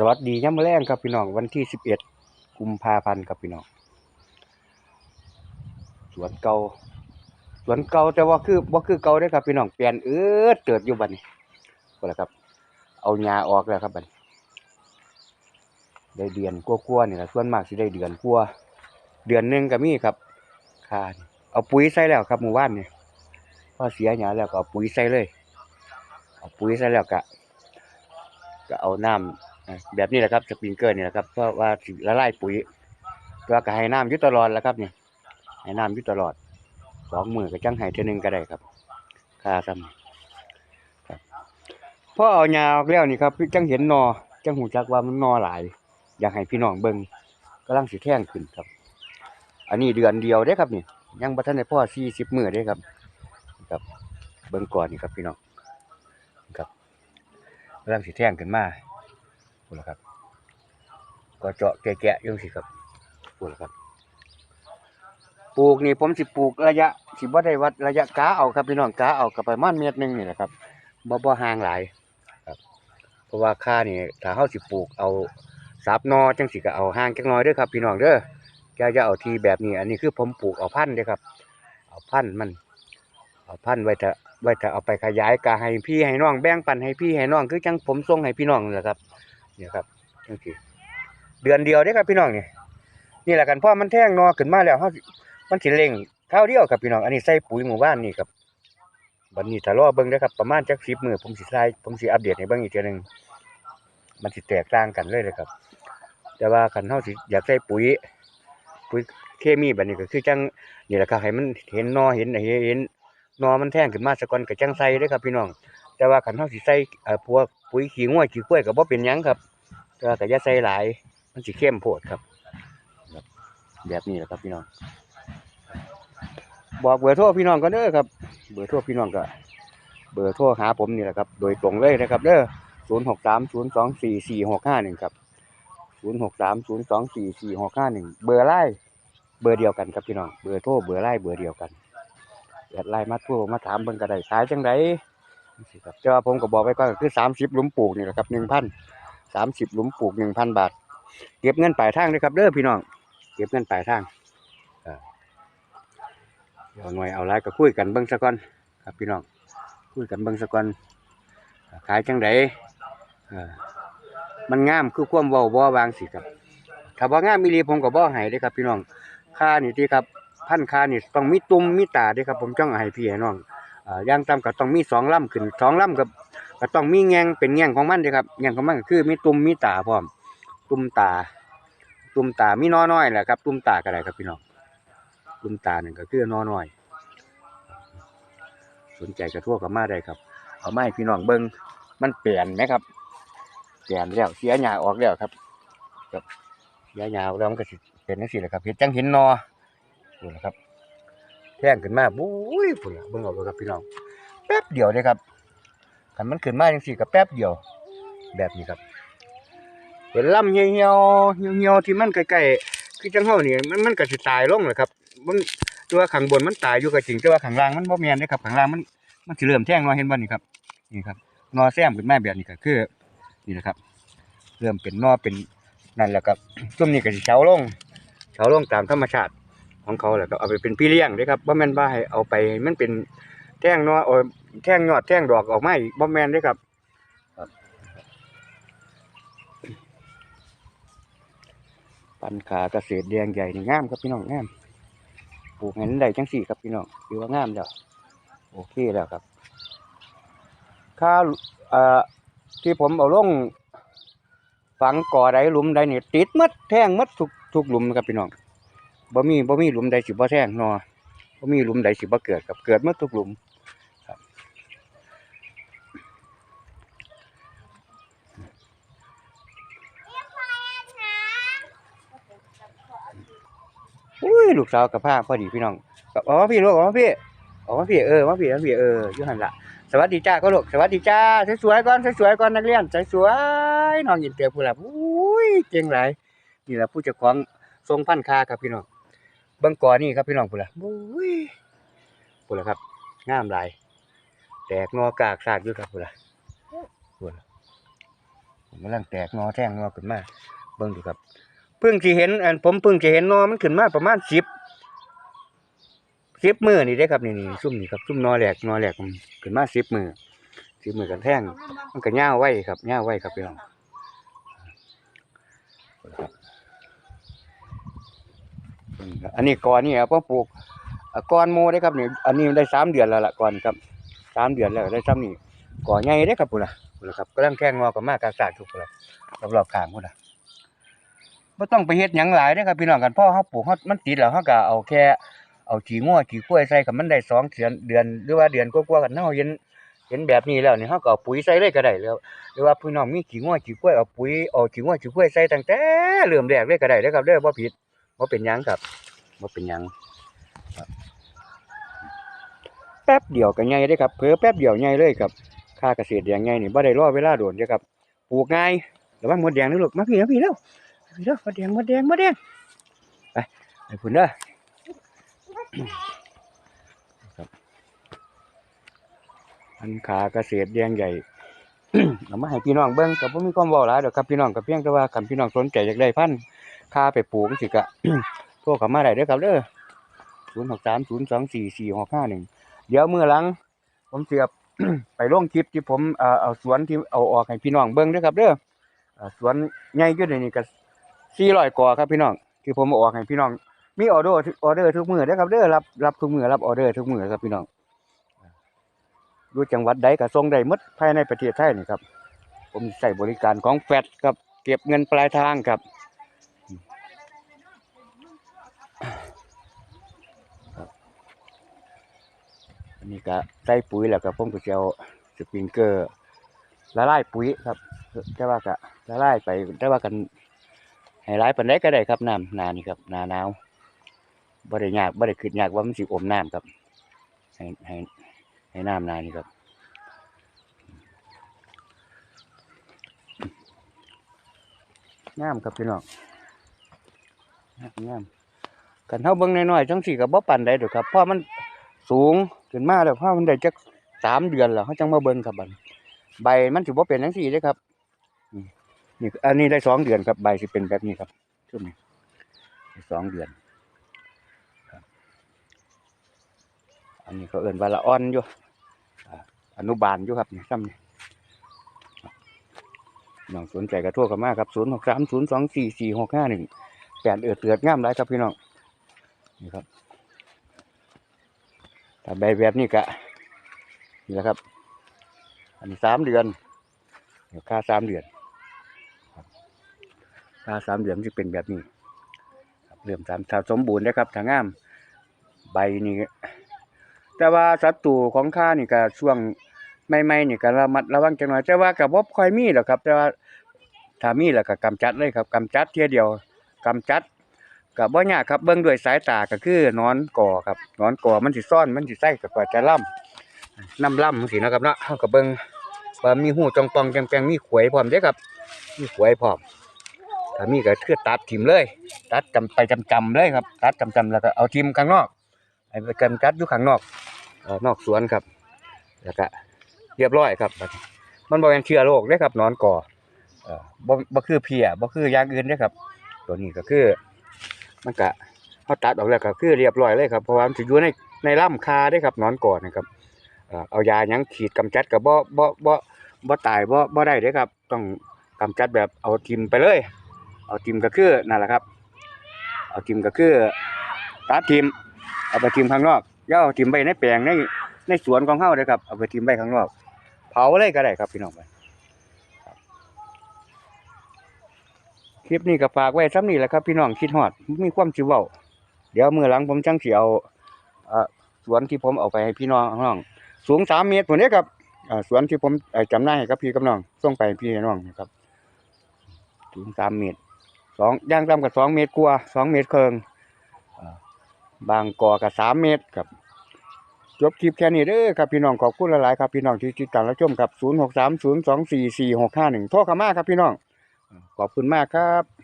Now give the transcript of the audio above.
สวัสดีย่ำแรงครับพี่น้องวันที่สิบเอ็ดกุมภาพันธ์ครับพี่น้องสวนเก่าสวนเก่าแต่ว่าคือว่าคือเก่าได้ครับพี่น้องเปลี่ยนเออเติดอยู่บัดนี้ก็แล้วครับ เอาหญ้าออกแล้วครับบัดนี้ได้เดือนกลัวๆนี่แหละส่วนมากสิได้เดือนกลัวเดือนหนึ่งก็มีครับค่านเอาปุ๋ยใส่แล้วครับหมู่บ้านนี่พอเสียหญ้าแล้วก็เอาปุ๋ยใส่เลยเอาปุ๋ยใส่แล้วก็ก็เอาน้ำอ่า แบบนี้แหละครับสปริงเกอร์นี่แหละครับเพราะว่าสิละลายปุ๋ยตัวก็ให้น้ำอยู่ตลอดแล้วครับนี่ให้น้ำอยู่ตลอดสองมือก็จังให้เท่อหนึงก็ได้ครับค่าซ้ำครับพอเอาหญ้าออกแล้วนี่ครับจังเห็นนอจังหูจักว่ามันนอหลาย อยากให้พี่น้องเบิ่งกำลังสิแท่งขึ้นครับ อันนี้เดือนเดียวเด้ครับนี่ยังบ่ทันได้พอ40มื้อเด้ครับครับเบิ่งก่อนนี่ครับพี่น้องครับกำลังสิแท่งขึ้นมา พูดแล้วครับ ก็เจาะแกะๆอยังสิครับพูดแล้วครับ ปลูกนี่ผมสิปลูกระยะสิบ่ได้วัดระยะกาเอาครับพี่น้องกาเอากับประมาณเมตรหนึ่งนี่แหละครับบ่บ่ห่างหลายครับ เพราะว่าค่านี่ถ้าเฮาสิปลูกเอาสับนอจังสิก็เอาห่างจักหน่อยเด้อครับ พี่น้องเด้ออย่าอย่าเอาทีแบบนี้ อันนี้คือผมปลูกเอาพันธุ์เด้อครับ เอาพันธุ์มัน เอาพันธุ์ไว้ถ้าไว้ถ้าเอาไปขยายก็ให้พี่ให้น้องแบ่งปันให้พี่ให้น้องคือจังผมส่งให้พี่น้องนั่นแหละครับ นี่ครับจังซี่เดือนเดียวเด้ครับพี่น้องนี่นี่แหละกันพ่อมันแท่งนอขึ้นมาแล้วเฮามันสิเร่งข้าวเดียวครับพี่น้องอันนี้ใส่ปุ๋ยหมู่บ้านนี่ครับบัดนี้ถ้ารอเบิ่งเด้ครับประมาณจัก10มื้อผมสิใส่ผมสิอัปเดตให้เบิ่งอีกเทื่อหนึ่งมันสิแตกต่างกันเลยเลยครับ แต่ว่าคันเฮาสิอยากใส่ปุ๋ย ปุ๋ยเคมีบัดนี้ก็คือจังนี่แหละครับให้มันเห็นนอเห็นเห็นเห็นนอมันแท่งขึ้นมาซะก่อนก็จังใส่เด้ครับพี่น้อง แต่ว่าคันเฮาสิใส่เอ่อพวกปุ๋ยขี้งัวขี้ควยก็บ่เป็นหยังครับ แต่ว่าก็อย่าใส่หลาย มันสิเข้มโพดครับ แบบนี้แหละครับพี่น้อง บอกเบอร์โทรพี่น้องก็เด้อครับ เบอร์โทรพี่น้องก็ เบอร์โทรหาผมนี่แหละครับ โดยตรงเลยนะครับเด้อศูนย์หกสามศูนย์สองสี่สี่หกห้าหนึ่งครับศูนย์หกสามศูนย์สองสี่สี่หกห้าหนึ่งเบอร์ไล่เบอร์เดียวกันครับพี่น้อง เบอร์โทรเบอร์ไล่เบอร์เดียวกันแอดไลน์มาโทรมาถามเบิ่งก็ได้ขายจังได สิครับแต่ว่าผมก็บอกไว้ก่อนก็คือสามสิบหลุมปลูกนี่แหละครับหนึ่งพันสามสิบหลุมปลูกหนึ่งพันบาท เก็บเงินปลายทางด้วยครับเด้อพี่น้อง เก็บเงินปลายทางเออเดี๋ยวหน่อยเอาไรก็คุยกันเบิ่งซะก่อนครับพี่น้องคุยกันเบิ่งซะก่อนขายจังไดเออมันงามคือความเว้าบ่วางสิครับถ้าบ่งามมีหลีผมก็บ่ให้เด้อครับ พี่น้องค่านี่ที่ครับพันค่านี่ต้องมีตุ่มมีตาเด้อครับ ผมจ้องให้พี่ให้น้องอ่าอ ย่างต่ำก็ต้องมีสองลำขึ้นสองลำกับก็ต้องมีแงงเป็นแงงของมันเด้อครับแงงของมันก็คือมีตุ่มมีตาพร้อม ตุ่มตา ตุ่มตามีน้อน้อยแหละครับ ตุ่มตาก็ได้ครับพี่น้องตุ่มตาหนึ่งก็คือน้อน้อย สนใจกระทั่วกับมาได้ครับ เอาไม้พี่น้องเบิ้งมันเปลี่ยนไหมครับ เปลี่ยนแล้วเสียหญ้าออกแล้วครับครับเสียหญ้าออกแล้วมันก็เป็นจังซี่แหละครับเห็นจังเห็นนอนี่แหละครับ แท่งขึ้นมาบุ้ยพุ่นละเบิ่งเอาเลยครับพี่น้อง แป๊บเดียวเลยครับคันมันขึ้นมาจังซี่ก็แป๊บเดียว แบบนี้ครับเป็นลำเหี่ยวเหี่ยวเหี่ยวเหี่ยวที่มันใกล้ๆคือจังเฮานี่มันมันก็สิตายลงแหละครับมันตัวข้างบนมันตายอยู่ก็จริงแต่ว่าข้างล่างมันบ่แม่นเด้ครับข้างล่างมันมันสิเริ่มแท่งนอเห็นบ่นี่ครับนี่ครับนอแซมขึ้นมาแบบนี้ก็คือนี่แหละครับ เริ่มเป็นนอเป็นนั่นแหละครับช่วงนี้ก็สิเฉาลงเฉาลงตามธรรมชาติ ของเขาแหละครับเอาไปเป็นพี่เลี้ยงเด้ครับบ่แม่นว่าให้เอาไปให้มันเป็นแท่งนอโอ้ยแท่งยอดแท่งดอกออกมาอีกบ่แม่นเด้ครับปันขาเกษตรแดงใหญ่นี่งามครับพี่น้องงามปลูกเห็นได้จังสี่ครับพี่น้องถือว่างามแล้วโอเคแล้วครับค่าเอ่อที่ผมเอาลงฝังก่อใดหลุมใดนี่ติดหมัดแท่งหมัดทุกทุกหลุมนะครับพี่น้อง บ่มีบ่มีหลุมใดสิบ่แท่งนอบ่มีหลุมใดสิบ่เกิดครับเกิดหมัดทุกหลุมครับอุ้ยลูกสาวกับผ้าพอดีพี่น้องกับอ๋อพี่ลูกอ๋อพี่อ๋อพี่เออมาพี่มาพี่เออยู่หันละสวัสดีจ้าก็ลูกสวัสดีจ้าสวยๆก่อนสวยๆก่อนนักเรียนสวยๆน้องยินเตียผู้หลับอุ้ยเก่งหลายนี่แหละผู้จ้าของทรงพันคาครับพี่น้อง เบิ่งก่อนนี่ครับพี่น้องผู้หลับอุ้ยผู้หลับครับงามหลายแตกงอกากซากอยู่ครับผู้หลับผู้หลับโอ้กำลังแตกงอแท่งงอขึ้นมาเบิ่งดูครับเพิ่งสิเห็นอันผมเพิ่งจะเห็นนอมันขึ้นมาประมาณ10 10มื้อนี่เด้ครับนี่นี่ซุ่มนี่ครับซุ่มนอแหลกนอแหลกมันขึ้นมา10มื้อ10มื้อกันแท่งมันก็ยาวไว้ครับยาวไว้ครับพี่น้องครับ อันนี้ก่อนนี่ครับผมปลูกก่อนโมได้ครับนี่อันนี้ได้สามเดือนแล้วล่ะก่อนครับสามเดือนแล้วได้ซ้ำนี่ก่อใหญ่ได้ครับพุ่นนะพุ่นละครับกำลังแข้งงอกับมากกากากทุกพุ่นละรอบๆขางพุ่นน่ะบ่ต้องไปเฮ็ดหยังหลายเด้ครับพี่น้องกันพ่อเฮาปลูกเฮามันติดแล้วเฮาก็เอาแค่เอาขี้งัวขี้กล้วยใส่กับมันได้สองเดือนเดือนหรือว่าเดือนกว่าๆกันเฮาเห็นเห็นแบบนี้แล้วนี่เฮาก็เอาปุ๋ยใส่เลยก็ได้แล้วหรือว่าพี่น้องมีขี้งัวขี้กล้วยเอาปุ๋ยเอาขี้งัวขี้กล้วยใส่ตั้งแต่เริ่มแรกเลยก็ได้เด้ครับเด้อบ่ผิด บ่เป็นยังครับบ่เป็นยังครับแป๊บเดียวก็ใหญ่เด้ครับเผลอแป๊บเดียวใหญ่เลยครับค่าเกษตรอย่างใหญ่นี่บ่ได้รอเวลาโดนเด้อครับปลูกง่ายระวังมดแดงนะลูกมาพี่มาพี่เร็วพี่เร็วมดแดงมดแดงมดแดงไปไปพุ่นเด้อพันขาเกษตรแดงใหญ่เอามาให้พี่น้องเบิ่งก็บ่มีความว้าหลายดอกครับพี่น้องก็เพียงแต่ว่าคันพี่น้องสนใจอยากได้พันธุ์ ค่าไปปลูกจังซี่ก็โทรเข้ามาได้เด้อครับเด้อ0630244651เดี๋ยวเมื้อหลัง ผมเสิเอาไปลงคลิปที่ผมเออเอาสวนที่เอาออกให้พี่น้องเบิ่งด้อครับเด้อสวนใหญ่อยู่ในนี้ก็400กว่าครับพี่น้องที่ผมออกให้พี่น้อง มีออเดอร์ทุกออเดอร์ทุกมือด้อครับเด้อรับรับทุกมือรับออเดอร์ทุกมือครับพี่น้องอยู่จังหวัดใดก็ส่งได้หมดภายในประเทศไทยนี่ครับ ผมใส่บริการของแฟดครับ เก็บเงินปลายทางครับ นนี้ก็ใส่ปุ๋ยแล้วก็ผมก็จะเอาสปริงเกอร์ละลายปุ๋ยครับแต่ว่าก็ละลายไปแต่ว่ากันให้หลายปานใดก็ได้ครับน้ำนานี่ครับนาหนาวบ่ได้ยากบ่ได้คิดยากว่ามันสิอมน้ำครับให้ให้ให้น้ำนานี่ครับงามครับพี่น้องงามกันเท่าเบิ่งน้อยๆจังสี่กับบ่ปันได้ดอกครับเพราะมันสูง ขึ้นมาแล้วเพรามันได้จักสามเดือนแล้วเขาจังมาเบิ่งครับบัดใบมันสิบ่เป็นจังสี่เด้อครับนี่อันนี้ได้สองเดือนครับใบสิเป็นแบบนี้ครับช่วงนี้สองเดือนอันนี้เขาเอิ่นว่าละอ่อนอยู่อนุบาลอยู่ครับนี่ซ้ำนี่น้องสนใจกระทั่วกันมากครับศูนย์หกสามศูนย์สองสี่สี่หกห้าหนึ่งแปดเอือดเตือดงามหลายครับพี่น้องนี่ครับ ถ้าใบแบบนี้กะนี่แหละครับ อันนี้สามเดือนเดี๋ยวค่าสามเดือนค่าสามเดือนจะเป็นแบบนี้เริ่มสามถ้าสมบูรณ์นะครับถ้างามใบนี่แต่ว่าศัตรูของข้านี่ก็ช่วงใหม่นี่ก็ระมัดระวังจังหน่อยแต่ว่าก็บ่ค่อยมีหรอกครับ แต่ว่าถ้ามีแล้วก็กำจัดเลยครับกำจัดเทียเดียวกำจัด ก็บ่ยากครับเบิ่งด้วยสายตาก็คือนอนก่อครับนอนก่อมันสิซ่อนมันสิใส่ก็กว่าจะล่ำน้ำล่ำจังซี่เนะครับเนาะเฮาก็เบิ่งว่ามีหูจองปองแปงๆมีขวยพร้อมเด้ครับมีขวยพร้อมถ้ามีก็คือตัดทิ่มเลย ตัดจำไปจำๆเลยครับ ตัดจำๆแล้วก็เอาทิ่มข้างนอกไอ้ไปกำจัดอยู่ข้างนอกอนอกสวนครับ แล้วก็เรียบร้อยครับ มันบ่เป็นเชื้อโรคเด้ครับนอนก่อเอ่อบ่บ่คือเพียบ่คืออย่างอื่นเด้ครับ ตัวนี้ก็คือ มันก็เฮาตัดออกแล้วก็คือเรียบร้อยเลยครับเพราะว่ามันสิอยู่ในในลำคาเด้ครับนอนก่อนะครับเอายายังฉีดกำจัดก็บ่บ่บ่บ่ตายบ่บ่ได้เด้ครับ ต้องกำจัดแบบเอาทิมไปเลย เอาทิมก็คือนั่นแหละครับ เอาทิมก็คือตัดทิมเอาไปทิมข้างนอกย่าเอาทิมไปในแปลงในในสวนของเฮาเด้ครับเอาไปทิมไว้ข้างนอก เผาเลยก็ได้ครับพี่น้องครั คลิปนี้ก็ฝากไว้ซ้ำนี่แหละครับ พี่น้องคิดฮอดมีความสิเว้า เดี๋ยวมือหลังผมจังสิเอาสวนที่ผมเอาไปให้พี่น้องน้องสูง3เมตรพุ่นเด้ครับสวนที่ผมจำหน่ายให้กับพี่กับน้องส่งไปพี่ให้น้องนะครับสูง3เมตรสองย่างต่ำกับ2เมตรกว่า2เมตรเครึ่งบางกอก็3เมตรครับจบคลิปแค่นี้เด้อครับพี่น้องขอบคุณหลายๆครับพี่น้องที่ติดตามรับชมครับ 0630244651 โทรเข้ามาครับพี่น้อง ขอบคุณมากครับ